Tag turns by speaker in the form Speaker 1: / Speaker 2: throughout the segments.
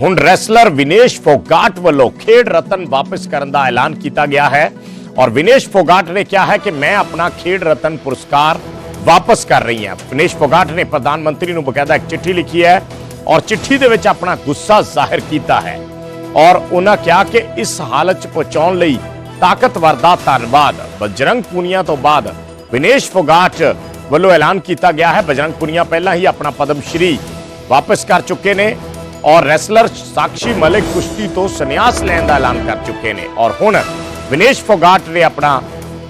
Speaker 1: ਹੁਣ ਰੈਸਲਰ ਵਿਨੇਸ਼ ਫੋਗਾਟ ਵੱਲੋਂ ਖੇਡ ਰਤਨ ਵਾਪਸ ਕਰਨ ਦਾ ਐਲਾਨ ਕੀਤਾ ਗਿਆ ਹੈ ਔਰ ਵਿਨੇਸ਼ ਫੋਗਾਟ ਨੇ ਕਿਹਾ ਹੈ ਕਿ ਮੈਂ ਆਪਣਾ ਖੇਡ ਰਤਨ ਪੁਰਸਕਾਰ ਵਾਪਸ ਕਰ ਰਹੀ ਹਾਂ ਵਿਨੇਸ਼ ਫੋਗਾਟ ਨੇ ਪ੍ਰਧਾਨ ਮੰਤਰੀ ਨੂੰ ਬਕਾਇਦਾ ਇੱਕ ਚਿੱਠੀ ਲਿਖੀ ਹੈ ਔਰ ਚਿੱਠੀ ਦੇ ਵਿੱਚ ਆਪਣਾ ਗੁੱਸਾ ਜ਼ਾਹਿਰ ਕੀਤਾ ਹੈ ਔਰ ਉਹਨਾਂ ਕਿਹਾ ਕਿ ਇਸ ਹਾਲਤ 'ਚ ਪਹੁੰਚਾਉਣ ਲਈ ਤਾਕਤਵਰ ਦਾ ਧੰਨਵਾਦ ਬਜਰੰਗ ਪੁਨੀਆ ਤੋਂ ਬਾਅਦ ਵਿਨੇਸ਼ ਫੋਗਾਟ ਵੱਲੋਂ ਐਲਾਨ ਕੀਤਾ ਗਿਆ ਹੈ ਬਜਰੰਗ ਪੁਨੀਆ ਪਹਿਲਾਂ ਹੀ ਆਪਣਾ ਪਦਮ ਸ਼੍ਰੀ ਵਾਪਸ ਕਰ ਚੁੱਕੇ ਨੇ ਔਰ ਰੈਸਲਰ ਸਾਕਸ਼ੀ ਮਲਿਕ ਕੁਸ਼ਤੀ ਤੋਂ ਸੰਨਿਆਸ ਲੈਣ ਦਾ ਐਲਾਨ ਕਰ ਚੁੱਕੇ ਨੇ। ਔਰ ਹੁਣ ਵਿਨੇਸ਼ ਫੋਗਾਟ ਨੇ ਆਪਣਾ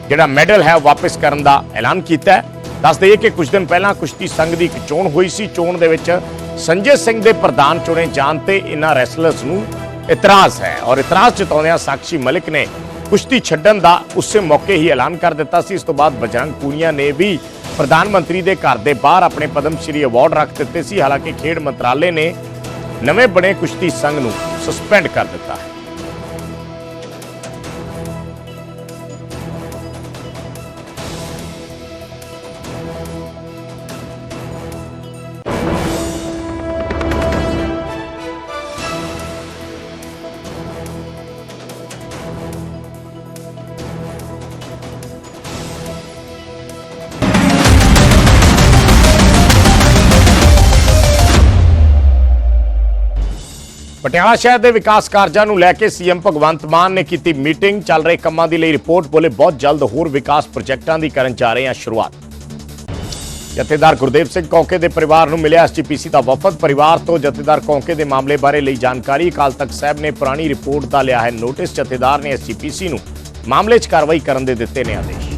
Speaker 1: ਜਿਹੜਾ ਮੈਡਲ ਹੈ ਉਹ ਵਾਪਸ ਕਰਨ ਦਾ ਐਲਾਨ ਕੀਤਾ ਹੈ। ਦੱਸ ਦਈਏ ਕਿ ਕੁਝ ਦਿਨ ਪਹਿਲਾਂ ਕੁਸ਼ਤੀ ਸੰਘ ਦੀ ਇੱਕ ਚੋਣ ਹੋਈ ਸੀ। ਚੋਣ ਦੇ ਵਿੱਚ ਸੰਜੇ ਸਿੰਘ ਦੇ ਪ੍ਰਧਾਨ ਚੁਣੇ ਜਾਣ ਤੇ ਇਹਨਾਂ ਰੈਸਲਰਸ ਨੂੰ ਇਤਰਾਜ਼ ਹੈ। ਔਰ ਇਤਰਾਜ਼ ਜਤਾਉਂਦਿਆਂ ਸਾਕਸ਼ੀ ਮਲਿਕ ਨੇ ਕੁਸ਼ਤੀ ਛੱਡਣ ਦਾ ਉਸੇ ਮੌਕੇ ਹੀ ਐਲਾਨ ਕਰ ਦਿੱਤਾ ਸੀ। ਇਸ ਤੋਂ ਬਾਅਦ ਬਜਰੰਗ ਪੂਨੀਆ ਨੇ ਵੀ ਪ੍ਰਧਾਨ ਮੰਤਰੀ ਦੇ ਘਰ ਦੇ ਬਾਹਰ ਆਪਣੇ ਪਦਮ ਸ਼੍ਰੀ ਅਵਾਰਡ ਰੱਖ ਦਿੱਤੇ ਸੀ। ਹਾਲਾਂਕਿ ਖੇਡ ਮੰਤਰਾਲੇ ਨੇ ਨਵੇਂ ਬਣੇ ਕੁਸ਼ਤੀ ਸੰਘ ਨੂੰ ਸਸਪੈਂਡ ਕਰ ਦਿੱਤਾ। ਹੈ ਪਟਿਆਲਾ ਸ਼ਹਿਰ ਦੇ ਵਿਕਾਸ ਕਾਰਜਾਂ ਨੂੰ ਲੈ ਕੇ ਸੀਐਮ ਭਗਵੰਤ ਮਾਨ ਨੇ ਕੀਤੀ ਮੀਟਿੰਗ। ਚੱਲ ਰਹੇ ਕੰਮਾਂ ਦੀ ਲਈ ਰਿਪੋਰਟ ਬੋਲੇ ਬਹੁਤ ਜਲਦ ਹੋਰ ਵਿਕਾਸ ਪ੍ਰੋਜੈਕਟਾਂ ਦੀ ਕਰਨ ਜਾ ਰਹੇ ਹਾਂ ਸ਼ੁਰੂਆਤ। ਜਥੇਦਾਰ ਗੁਰਦੇਵ ਸਿੰਘ ਕੌਂਕੇ ਦੇ ਪਰਿਵਾਰ ਨੂੰ ਮਿਲਿਆ ਐਸਜੀਪੀਸੀ ਦਾ ਵਫਦ। ਪਰਿਵਾਰ ਤੋਂ ਜਥੇਦਾਰ ਕੌਂਕੇ ਦੇ ਮਾਮਲੇ ਬਾਰੇ ਲਈ ਜਾਣਕਾਰੀ ਅਕਾਲ ਤਖਤ ਸਾਹਿਬ ਨੇ ਪੁਰਾਣੀ ਰਿਪੋਰਟ ਦਾ ਲਿਆ ਹੈ ਨੋਟਿਸ। ਜਥੇਦਾਰ ਨੇ ਐਸਜੀਪੀਸੀ ਨੂੰ ਮਾਮਲੇ 'ਚ ਕਾਰਵਾਈ ਕਰਨ ਦੇ ਦਿੱਤੇ ਨੇ ਆਦੇਸ਼।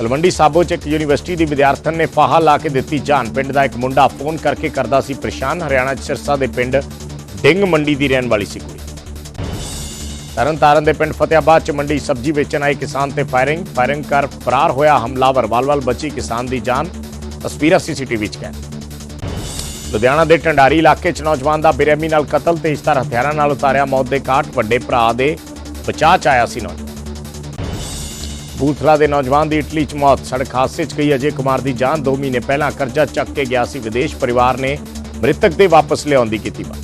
Speaker 1: ਤਲਵੰਡੀ ਸਾਬੋ 'ਚ ਇੱਕ ਯੂਨੀਵਰਸਿਟੀ ਦੀ ਵਿਦਿਆਰਥਣ ਨੇ ਫਾਹਾ ਲਾ ਕੇ ਦਿੱਤੀ ਜਾਨ। ਪਿੰਡ ਦਾ ਇੱਕ ਮੁੰਡਾ ਫੋਨ ਕਰਕੇ ਕਰਦਾ ਸੀ ਪਰੇਸ਼ਾਨ। ਹਰਿਆਣਾ 'ਚ ਸਿਰਸਾ ਦੇ ਪਿੰਡ ਡਿੰਗ ਮੰਡੀ ਦੀ ਰਹਿਣ ਵਾਲੀ ਸੀ ਕੁੜੀ। ਤਰਨ ਤਾਰਨ ਦੇ ਪਿੰਡ ਫਤਿਆਬਾਦ 'ਚ ਮੰਡੀ ਸਬਜ਼ੀ ਵੇਚਣ ਆਏ ਕਿਸਾਨ ਤੇ ਫਾਇਰਿੰਗ। ਫਾਇਰਿੰਗ ਕਰ ਫਰਾਰ ਹੋਇਆ ਹਮਲਾਵਰ। ਵਾਲ-ਵਾਲ ਬਚੀ ਕਿਸਾਨ ਦੀ ਜਾਨ। ਤਸਵੀਰਾਂ ਸੀਸੀਟੀਵੀ 'ਚ ਕੈਦ। ਲੁਧਿਆਣਾ ਦੇ ਟੰਡਾਰੀ ਇਲਾਕੇ 'ਚ ਨੌਜਵਾਨ ਦਾ ਬੇਰਹਿਮੀ ਨਾਲ ਕਤਲ ਤੇ ਤਰ੍ਹਾਂ ਹਥਿਆਰਾਂ ਨਾਲ ਉਤਾਰਿਆ ਮੌਤ ਦੇ ਘਾਟ ਵੱਡੇ ਭਰਾ ਦੇ ਬਚਾਅ 'ਚ ਆਇਆ ਸੀ ਨੌਜਵਾਨ। ਬੂਥਲਾ ਦੇ ਨੌਜਵਾਨ ਦੀ ਇਟਲੀ 'ਚ ਮੌਤ। ਸੜਕ ਹਾਦਸੇ 'ਚ ਗਈ ਅਜੇ ਕੁਮਾਰ ਦੀ ਜਾਨ। 2 ਮਹੀਨੇ ਪਹਿਲਾਂ ਕਰਜ਼ਾ ਚੱਕ ਕੇ ਗਿਆ ਸੀ ਵਿਦੇਸ਼। ਪਰਿਵਾਰ ਨੇ ਮ੍ਰਿਤਕ ਦੇ ਵਾਪਸ ਲਿਆਉਣ ਦੀ ਕੀਤੀ ਮੰਗ।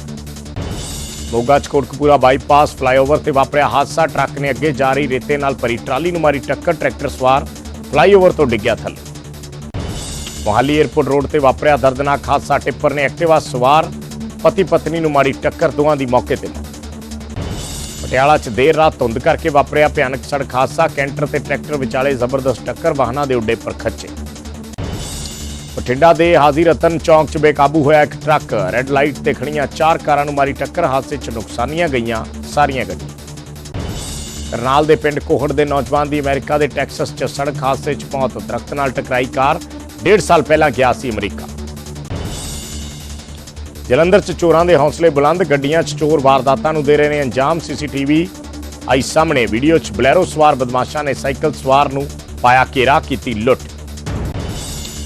Speaker 1: ਮੋਗਾ 'ਚ ਕੋਟਕਪੂਰਾ ਬਾਈਪਾਸ ਫਲਾਈਓਵਰ ਤੇ ਵਾਪਰਿਆ ਹਾਦਸਾ। ਟਰੱਕ ਨੇ ਅੱਗੇ ਜਾ ਰਹੀ ਰੇਤੇ ਨਾਲ ਭਰੀ ਟਰਾਲੀ ਨੂੰ ਮਾਰੀ ਟੱਕਰ। ਟਰੈਕਟਰ ਸਵਾਰ ਫਲਾਈਓਵਰ ਤੋਂ ਡਿੱਗਿਆ ਥੱਲੇ। ਮੋਹਾਲੀ 에ਅਰਪੋਰਟ ਰੋਡ ਤੇ ਵਾਪਰਿਆ ਦਰਦਨਾਕ ਹਾਦਸਾ। ਟਿੱਪਰ ਨੇ ਐਕਟਿਵਾ ਸਵਾਰ ਪਤੀ ਪਤਨੀ ਨੂੰ ਮਾਰੀ ਟੱਕਰ। ਦੋਵਾਂ ਦੀ ਮੌਕੇ ਤੇ ਮੌਤ। ਪਟਿਆਲਾ 'ਚ ਦੇਰ ਰਾਤ ਧੁੰਦ ਕਰਕੇ ਵਾਪਰਿਆ ਭਿਆਨਕ ਸੜਕ ਹਾਦਸਾ। ਕੈਂਟਰ ਤੇ ਟਰੈਕਟਰ ਵਿਚਾਲੇ ਜ਼ਬਰਦਸਤ ਟੱਕਰ, ਵਾਹਨਾਂ ਦੇ ਉੱਡੇ ਪਰ ਖੱਚੇ ਬਠਿੰਡਾ ਦੇ ਹਾਜ਼ੀ ਰਤਨ ਚੌਂਕ 'ਚ ਬੇਕਾਬੂ ਹੋਇਆ ਇੱਕ ਟਰੱਕ। ਰੈੱਡ ਲਾਈਟ ਤੇ ਖੜੀਆਂ ਚਾਰ ਕਾਰਾਂ ਨੂੰ ਮਾਰੀ ਟੱਕਰ, ਹਾਦਸੇ 'ਚ ਨੁਕਸਾਨੀਆਂ ਗਈਆਂ ਸਾਰੀਆਂ ਗੱਡੀਆਂ। ਕਰਨਾਲ ਦੇ ਪਿੰਡ ਕੋਹੜ ਦੇ ਨੌਜਵਾਨ ਦੀ ਅਮਰੀਕਾ ਦੇ ਟੈਕਸਸ 'ਚ ਸੜਕ ਹਾਦਸੇ 'ਚ ਪਹੁੰਚ ਦਰਖਤ ਨਾਲ ਟਕਰਾਈ ਕਾਰ, ਡੇਢ ਸਾਲ ਪਹਿਲਾਂ ਗਿਆ ਸੀ ਅਮਰੀਕਾ। ਜਲੰਧਰ 'ਚ ਚੋਰਾਂ ਦੇ ਹੌਸਲੇ ਬੁਲੰਦ, ਗੱਡੀਆਂ 'ਚ ਚੋਰ ਵਾਰਦਾਤਾਂ ਨੂੰ ਦੇ ਰਹੇ ਨੇ ਅੰਜਾਮ ਸੀਸੀਟੀਵੀ। ਆਈ ਸਾਹਮਣੇ ਵੀਡੀਓ 'ਚ ਬਲੈਰੋ ਸਵਾਰ ਬਦਮਾਸ਼ਾਂ ਨੇ ਸਾਈਕਲ ਸਵਾਰ ਨੂੰ ਪਾਇਆ ਘੇਰਾ, ਕੀਤੀ ਲੁੱਟ।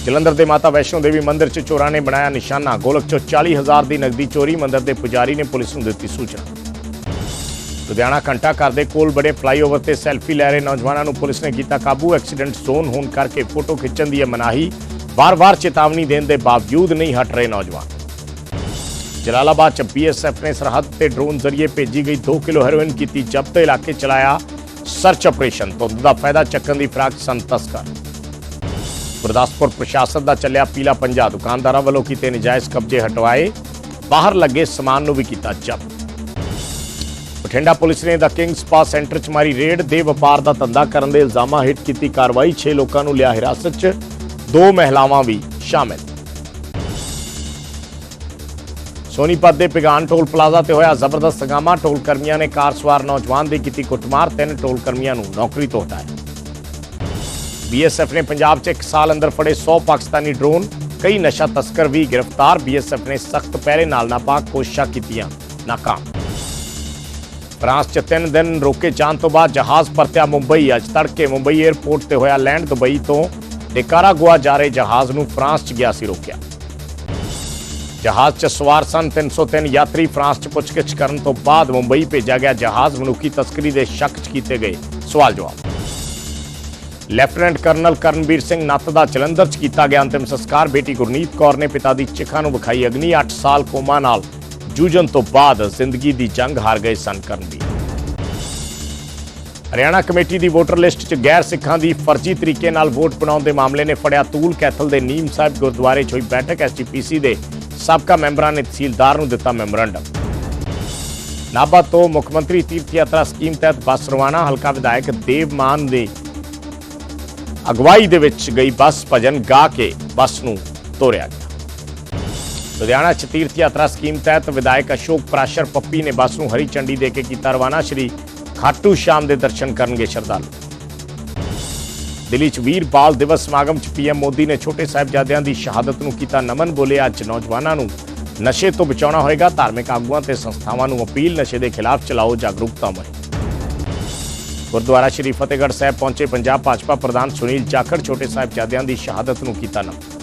Speaker 1: ਜਲੰਧਰ ਦੇ ਮਾਤਾ ਵੈਸ਼ਨੋ ਦੇਵੀ ਮੰਦਿਰ 'ਚ ਚੋਰਾਂ ਨੇ ਬਣਾਇਆ ਨਿਸ਼ਾਨਾ। ਗੋਲਕ 'ਚੋਂ 40000 ਦੀ ਨਗਦੀ ਚੋਰੀ, ਮੰਦਿਰ ਦੇ ਪੁਜਾਰੀ ਨੇ ਪੁਲਿਸ ਨੂੰ ਦਿੱਤੀ ਸੂਚਨਾ। ਲੁਧਿਆਣਾ ਘੰਟਾ ਘਰ ਦੇ ਕੋਲ ਬੜੇ ਫਲਾਈਓਵਰ ਤੇ ਸੈਲਫੀ ਲੈ ਰਹੇ ਨੌਜਵਾਨਾਂ ਨੂੰ ਪੁਲਿਸ ਨੇ ਕੀਤਾ ਕਾਬੂ। ਐਕਸੀਡੈਂਟ ਜ਼ੋਨ ਹੋਣ ਕਰਕੇ ਫੋਟੋ ਖਿੱਚਣ ਦੀ ਹੈ ਮਨਾਹੀ ਵਾਰ-ਵਾਰ ਚੇਤਾਵਨੀ ਦੇਣ ਦੇ ਬਾਵਜੂਦ ਨਹੀਂ ਹਟ ਰਹੇ ਨੌਜਵਾਨ। ਜਲਾਲਾਬਾਦ ਚ ਬੀਐਸਐਫ ਨੇ ਸਰਹੱਦ ਤੇ ਡਰੋਨ ਜ਼ਰੀਏ ਭੇਜੀ ਗਈ 2 ਕਿਲੋ ਹੈਰੋਇਨ ਕੀਤੀ ਜ਼ਬਤ ਇਲਾਕੇ ਚਲਾਇਆ ਸਰਚ ਆਪਰੇਸ਼ਨ ਤੋਂ। ਦਾ ਫਾਇਦਾ ਚੱਕਣ ਦੀ ਫਰਾਕ ਸੰਤਸਕਰ ਗੁਰਦਾਸਪੁਰ ਪ੍ਰਸ਼ਾਸਨ ਦਾ ਚੱਲਿਆ ਪੀਲਾ ਪੰਜਾ। ਦੁਕਾਨਦਾਰਾਂ ਵੱਲੋਂ ਕੀਤੇ ਨਜਾਇਜ਼ ਕਬਜ਼ੇ ਹਟਵਾਏ, ਬਾਹਰ ਲੱਗੇ ਸਮਾਨ ਨੂੰ ਵੀ ਕੀਤਾ ਜ਼ਬਤ। ਬਠਿੰਡਾ ਪੁਲਿਸ ਨੇ ਦਾ ਕਿੰਗ ਸਪਾ ਸੈਂਟਰ 'ਚ ਮਾਰੀ ਰੇਡ। ਦੇ ਵਪਾਰ ਦਾ ਧੰਦਾ ਕਰਨ ਦੇ ਇਲਜ਼ਾਮਾਂ ਹੇਠ ਕੀਤੀ ਕਾਰਵਾਈ। 6 ਲੋਕਾਂ ਨੂੰ ਲਿਆ ਹਿਰਾਸਤ 'ਚ। ਦੋ ਮਹਿਲਾਵਾਂ ਵੀ ਸ਼ਾਮਿਲ। ਸੋਨੀਪਤ ਦੇ ਪਿਗਾਨ ਟੋਲ ਪਲਾਜ਼ਾ ਤੇ ਹੋਇਆ ਜ਼ਬਰਦਸਤ ਹੰਗਾਮਾ। ਟੋਲ ਕਰਮੀਆਂ ਨੇ ਕਾਰ ਸਵਾਰ ਨੌਜਵਾਨ ਦੀ ਕੀਤੀ ਕੁੱਟਮਾਰ। ਤਿੰਨ ਟੋਲ ਕਰਮੀਆਂ ਨੂੰ ਨੌਕਰੀ ਤੋਂ ਹਟਾਇਆ। ਬੀਐਸਐਫ ਨੇ ਪੰਜਾਬ 'ਚ ਇੱਕ ਸਾਲ ਅੰਦਰ ਫੜੇ 100 ਪਾਕਿਸਤਾਨੀ ਡਰੋਨ। ਕਈ ਨਸ਼ਾ ਤਸਕਰ ਵੀ ਗ੍ਰਿਫਤਾਰ। ਬੀਐਸਐਫ ਨੇ ਸਖਤ ਪਹਿਰੇ ਨਾਲ ਨਾਪਾਕ ਕੋਸ਼ਿਸ਼ਾਂ ਕੀਤੀਆਂ। ਨਾਕਾਮ। ਫਰਾਂਸ 'ਚ ਤਿੰਨ ਦਿਨ ਰੋਕੇ ਜਾਣ ਤੋਂ ਬਾਅਦ ਜਹਾਜ਼ ਪਰਤਿਆ ਮੁੰਬਈ। ਅੱਜ ਤੜਕੇ ਮੁੰਬਈ 에ਅਰਪੋਰਟ ਤੇ ਹੋਇਆ ਲੈਂਡ ਦੁਬਈ ਤੋਂ। ਨਿਕਾਰਾਗੁਆ ਜਾ ਰਹੇ ਜਹਾਜ਼ ਨੂੰ ਫਰਾਂਸ 'ਚ ਗਿਆ ਸੀ ਰੋਕਿਆ। ਜਹਾਜ਼ 'ਚ ਸਵਾਰ ਸਨ 303 ਯਾਤਰੀ ਫਰਾਂਸ 'ਚ ਪੁੱਛਗਿੱਛ ਕਰਨ ਤੋਂ ਬਾਅਦ ਮੁੰਬਈ ਭੇਜਿਆ ਗਿਆ ਜਹਾਜ਼, ਮਨੁੱਖੀ ਤਸਕਰੀ ਦੇ ਸ਼ੱਕ 'ਚ ਕੀਤੇ ਗਏ। ਸਵਾਲ ਜਵਾਬ। ਲੈਫਟੀਨੈਂਟ ਕਰਨਲ ਕਰਨਵੀਰ ਸਿੰਘ ਨੱਤ ਦਾ ਜਲੰਧਰ 'ਚ ਕੀਤਾ ਗਿਆ ਅੰਤਿਮ ਸੰਸਕਾਰ। ਬੇਟੀ ਗੁਰਨੀਤ ਕੌਰ ਨੇ ਪਿਤਾ ਦੀ ਚਿਖਾ ਨੂੰ ਵਿਖਾਈ। ਅਗਨੀ 8 ਸਾਲ ਕੋਮਾ ਨਾਲ ਜੂਝਣ ਤੋਂ ਬਾਅਦ ਜ਼ਿੰਦਗੀ ਦੀ ਜੰਗ ਹਾਰ ਗਏ ਸਨ ਕਰਨਵੀਰ ਹਰਿਆਣਾ ਕਮੇਟੀ ਦੀ ਵੋਟਰ ਲਿਸਟ 'ਚ ਗੈਰ ਸਿੱਖਾਂ ਦੀ ਫਰਜ਼ੀ ਤਰੀਕੇ ਨਾਲ ਵੋਟ ਬਣਾਉਣ ਦੇ ਮਾਮਲੇ ਨੇ ਫੜਿਆ ਤੂਲ। ਕੈਥਲ ਦੇ ਨੀਮ ਸਾਹਿਬ ਗੁਰਦੁਆਰੇ 'ਚ ਹੋਈ ਬੈਠਕ ਐਸਜੀਪੀਸੀ ਦੇ ਸਾਬਕਾ ਮੈਂਬਰਾਂ ਨੇ ਤਹਿਸੀਲਦਾਰ ਨੂੰ ਦਿੱਤਾ ਮੈਮੋਰੰਡਮ। ਨਾਭਾ ਤੋਂ ਮੁੱਖ ਮੰਤਰੀ ਤੀਰਥ ਯਾਤਰਾ ਸਕੀਮ ਤਹਿਤ ਬੱਸ ਰਵਾਨਾ, ਹਲਕਾ ਵਿਧਾਇਕ ਦੇਵ ਮਾਨ ਦੇ ਅਗਵਾਈ ਦੇ ਵਿੱਚ ਗਈ ਬੱਸ ਭਜਨ ਗਾ ਕੇ ਬੱਸ ਨੂੰ ਤੋਰਿਆ ਗਿਆ। ਲੁਧਿਆਣਾ 'ਚ ਤੀਰਥ ਯਾਤਰਾ ਸਕੀਮ ਤਹਿਤ ਵਿਧਾਇਕ ਅਸ਼ੋਕ ਪ੍ਰਾਸ਼ਰ ਪੱਪੀ ਨੇ ਬੱਸ ਨੂੰ ਹਰੀ ਝੰਡੀ ਦੇ ਕੇ ਕੀਤਾ ਰਵਾਨਾ। ਸ਼੍ਰੀ ਖਾਟੂ ਸ਼ਾਮ ਦੇ ਦਰਸ਼ਨ ਕਰਨਗੇ ਸ਼ਰਧਾਲੂ। ਦਿੱਲੀ 'ਚ ਵੀਰ ਬਾਲ ਦਿਵਸ ਸਮਾਗਮ 'ਚ ਪੀਐਮ ਮੋਦੀ ਨੇ ਛੋਟੇ ਸਾਹਿਬਜ਼ਾਦਿਆਂ ਦੀ ਸ਼ਹਾਦਤ ਨੂੰ ਕੀਤਾ ਨਮਨ, ਬੋਲੇ ਅੱਜ ਨੌਜਵਾਨਾਂ ਨੂੰ ਨਸ਼ੇ ਤੋਂ ਬਚਾਉਣਾ ਹੋਏਗਾ। ਧਾਰਮਿਕ ਆਗੂਆਂ ਤੇ ਸੰਸਥਾਵਾਂ ਨੂੰ ਅਪੀਲ, ਨਸ਼ੇ ਦੇ ਖਿਲਾਫ ਚਲਾਓ ਜਾਗਰੂਕਤਾ ਮੁਹਿੰਮ ਗੁਰਦੁਆਰਾ ਸ਼੍ਰੀ ਫਤਿਹਗੜ੍ਹ ਸਾਹਿਬ ਪਹੁੰਚੇ ਪੰਜਾਬ ਭਾਜਪਾ ਪ੍ਰਧਾਨ ਸੁਨੀਲ ਜਾਖੜ, ਛੋਟੇ ਸਾਹਿਬਜ਼ਾਦਿਆਂ ਦੀ ਸ਼ਹਾਦਤ ਨੂੰ ਕੀਤਾ ਨਮਨ।